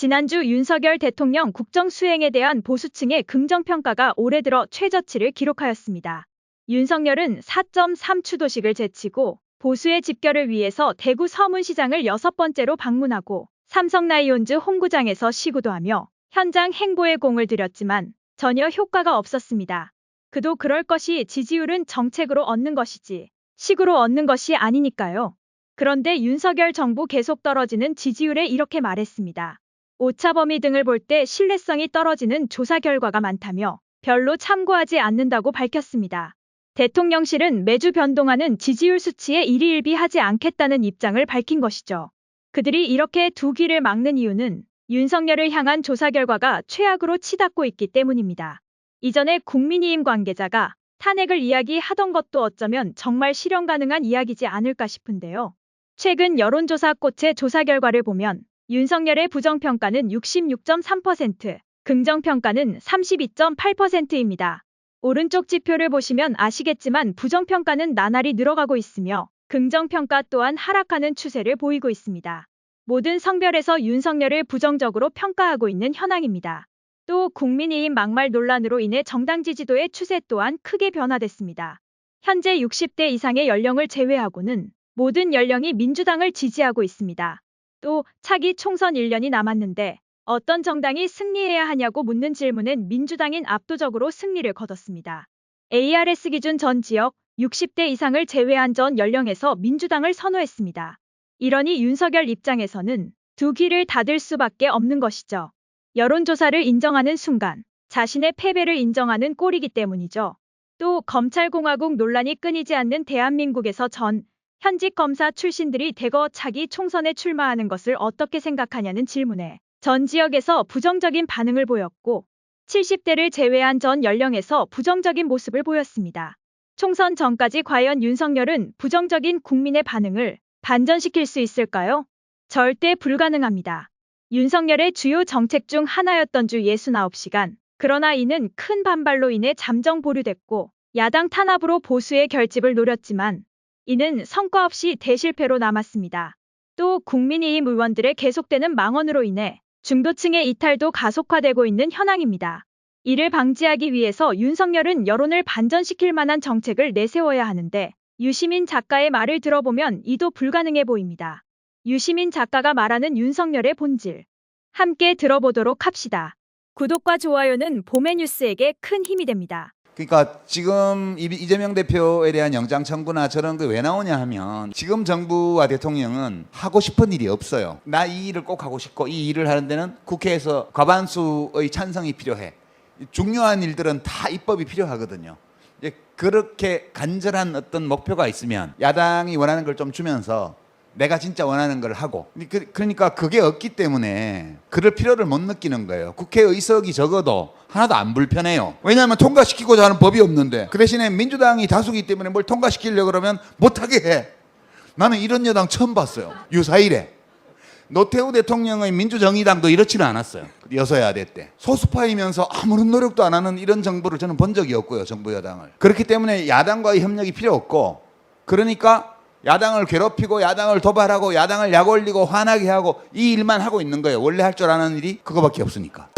지난주 윤석열 대통령 국정 수행에 대한 보수층의 긍정평가가 올해 들어 최저치를 기록하였습니다. 윤석열은 4.3 추도식을 제치고 보수의 집결을 위해서 대구 서문시장을 여섯 번째로 방문하고 삼성라이온즈 홍구장에서 시구도 하며 현장 행보에 공을 들였지만 전혀 효과가 없었습니다. 그도 그럴 것이 지지율은 정책으로 얻는 것이지 식으로 얻는 것이 아니니까요. 그런데 윤석열 정부 계속 떨어지는 지지율에 이렇게 말했습니다. 오차 범위 등을 볼 때 신뢰성이 떨어지는 조사 결과가 많다며 별로 참고하지 않는다고 밝혔습니다. 대통령실은 매주 변동하는 지지율 수치에 일희일비하지 않겠다는 입장을 밝힌 것이죠. 그들이 이렇게 두 귀를 막는 이유는 윤석열을 향한 조사 결과가 최악으로 치닫고 있기 때문입니다. 이전에 국민의힘 관계자가 탄핵을 이야기하던 것도 어쩌면 정말 실현 가능한 이야기지 않을까 싶은데요. 최근 여론조사 꽃의 조사 결과를 보면 윤석열의 부정평가는 66.3%, 긍정평가는 32.8%입니다. 오른쪽 지표를 보시면 아시겠지만 부정평가는 나날이 늘어가고 있으며 긍정평가 또한 하락하는 추세를 보이고 있습니다. 모든 성별에서 윤석열을 부정적으로 평가하고 있는 현황입니다. 또 국민의힘 막말 논란으로 인해 정당 지지도의 추세 또한 크게 변화됐습니다. 현재 60대 이상의 연령을 제외하고는 모든 연령이 민주당을 지지하고 있습니다. 또 차기 총선 1년이 남았는데 어떤 정당이 승리해야 하냐고 묻는 질문엔 민주당인 압도적으로 승리를 거뒀습니다. ARS 기준 전 지역 60대 이상을 제외한 전 연령에서 민주당을 선호했습니다. 이러니 윤석열 입장에서는 두 귀를 닫을 수밖에 없는 것이죠. 여론조사를 인정하는 순간 자신의 패배를 인정하는 꼴이기 때문이죠. 또 검찰공화국 논란이 끊이지 않는 대한민국에서 전 현직 검사 출신들이 대거 차기 총선에 출마하는 것을 어떻게 생각하냐는 질문에 전 지역에서 부정적인 반응을 보였고 70대를 제외한 전 연령에서 부정적인 모습을 보였습니다. 총선 전까지 과연 윤석열은 부정적인 국민의 반응을 반전시킬 수 있을까요? 절대 불가능합니다. 윤석열의 주요 정책 중 하나였던 주 69시간. 그러나 이는 큰 반발로 인해 잠정 보류됐고 야당 탄압으로 보수의 결집을 노렸지만 이는 성과 없이 대실패로 남았습니다. 또 국민의힘 의원들의 계속되는 망언으로 인해 중도층의 이탈도 가속화되고 있는 현황입니다. 이를 방지하기 위해서 윤석열은 여론을 반전시킬 만한 정책을 내세워야 하는데 유시민 작가의 말을 들어보면 이도 불가능해 보입니다. 유시민 작가가 말하는 윤석열의 본질. 함께 들어보도록 합시다. 구독과 좋아요는 봄의 뉴스에게 큰 힘이 됩니다. 그러니까 지금 이- 이재명 대표에 대한 영장 청구나 저런 게 왜 나오냐 하면 지금 정부와 대통령은 하고 싶은 일이 없어요. 나 이 일을 꼭 하고 싶고 이 일을 하는 데는 국회에서 과반수의 찬성이 필요해. 중요한 일들은 다 입법이 필요하거든요. 그렇게 간절한 어떤 목표가 있으면 야당이 원하는 걸 좀 주면서 내가 진짜 원하는 걸 하고 그- 그러니까 그게 없기 때문에 그럴 필요를 못 느끼는 거예요. 국회 의석이 적어도 하나도 안 불편해요. 왜냐하면 통과시키고자 하는 법이 없는데 그 대신에 민주당이 다수기 때문에 뭘 통과시키려고 그러면 못하게 해. 나는 이런 여당 처음 봤어요. 유사일에. 노태우 대통령의 민주정의당도 이렇지는 않았어요. 여서야대 때. 소수파이면서 아무런 노력도 안 하는 이런 정부를 저는 본 적이 없고요. 정부 여당을. 그렇기 때문에 야당과의 협력이 필요 없고 그러니까 야당을 괴롭히고 야당을 도발하고 야당을 약 올리고 화나게 하고 이 일만 하고 있는 거예요. 원래 할 줄 아는 일이 그거밖에 없으니까.